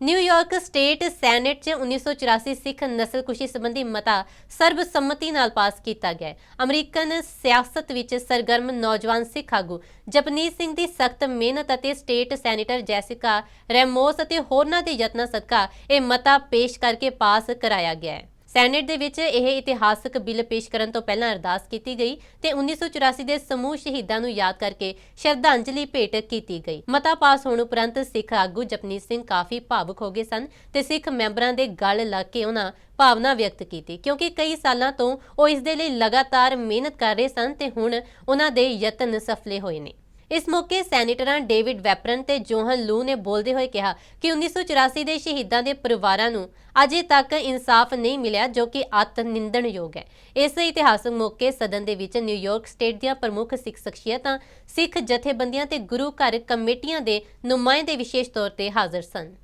New York state senate 'ਚ 1984 ਸਿੱਖ ਨਸਲਕੁਸ਼ੀ ਸੰਬੰਧੀ ਮਤਾ ਸਰਬਸੰਮਤੀ ਨਾਲ ਪਾਸ ਕੀਤਾ ਗਿਆ ਅਮਰੀਕਨ ਸਿਆਸਤ ਵਿੱਚ ਸਰਗਰਮ ਨੌਜਵਾਨ ਸਿੱਖ ਆਗੂ ਜਪਨੀਤ ਸਿੰਘ ਦੀ ਸਖਤ ਮਿਹਨਤ ਅਤੇ ਸਟੇਟ ਸੈਨੇਟਰ ਜੈਸਿਕਾ ਰੈਮੋਸ ਅਤੇ ਹੋਰਨਾਂ ਦੇ ਯਤਨਾਂ ਸਦਕਾ ਇਹ ਮਤਾ ਪੇਸ਼ ਕਰਕੇ ਪਾਸ ਕਰਾਇਆ ਗਿਆ ਹੈ। ਸੈਨੇਟ ਦੇ ਵਿੱਚ ਇਹ ਇਤਿਹਾਸਕ ਬਿੱਲ ਪੇਸ਼ ਕਰਨ ਤੋਂ ਪਹਿਲਾਂ ਅਰਦਾਸ ਕੀਤੀ ਗਈ ਤੇ 1984 ਦੇ ਸਮੂਹ ਸ਼ਹੀਦਾਂ ਨੂੰ ਯਾਦ ਕਰਕੇ ਸ਼ਰਧਾਂਜਲੀ ਭੇਟ ਕੀਤੀ ਗਈ। ਮਤਾ ਪਾਸ ਹੋਣ ਉਪਰੰਤ ਸਿੱਖ ਆਗੂ ਜਪਨੀਤ ਸਿੰਘ ਕਾਫੀ ਭਾਵੁਕ ਹੋ ਗਏ ਸਨ ਤੇ ਸਿੱਖ ਮੈਂਬਰਾਂ ਦੇ ਗਲ ਲੱਗ ਕੇ ਉਹਨਾਂ ਭਾਵਨਾ ਵਿਅਕਤ ਕੀਤੀ, ਕਿਉਂਕਿ ਕਈ ਸਾਲਾਂ ਤੋਂ ਉਹ ਇਸ ਦੇ ਲਈ ਲਗਾਤਾਰ ਮਿਹਨਤ ਕਰ ਰਹੇ ਸਨ ਤੇ ਹੁਣ ਉਹਨਾਂ ਦੇ ਯਤਨ ਸਫਲੇ ਹੋਏ ਨੇ। ਇਸ ਮੌਕੇ ਸੈਨੇਟਰਾਂ ਡੇਵਿਡ ਵੈਪਰਨ ਤੇ ਜੋਹਨ ਲੂ ਨੇ ਬੋਲਦੇ ਹੋਏ ਕਿਹਾ ਕਿ 1984 ਦੇ ਸ਼ਹੀਦਾਂ ਦੇ ਪਰਿਵਾਰਾਂ ਨੂੰ ਅਜੇ ਤੱਕ ਇਨਸਾਫ ਨਹੀਂ ਮਿਲਿਆ ਜੋ ਕਿ ਅਤ ਨਿੰਦਣਯੋਗ ਹੈ। ਇਸ ਇਤਿਹਾਸਕ ਮੌਕੇ ਸਦਨ ਦੇ ਵਿੱਚ ਨਿਊਯਾਰਕ ਸਟੇਟ ਦੀਆਂ ਪ੍ਰਮੁੱਖ ਸਿੱਖ ਸ਼ਖਸੀਅਤਾਂ, ਸਿੱਖ ਜਥੇਬੰਦੀਆਂ ਤੇ ਗੁਰੂ ਘਰ ਕਮੇਟੀਆਂ ਦੇ ਨੁਮਾਇੰਦੇ ਵਿਸ਼ੇਸ਼ ਤੌਰ ਤੇ ਹਾਜ਼ਰ ਸਨ।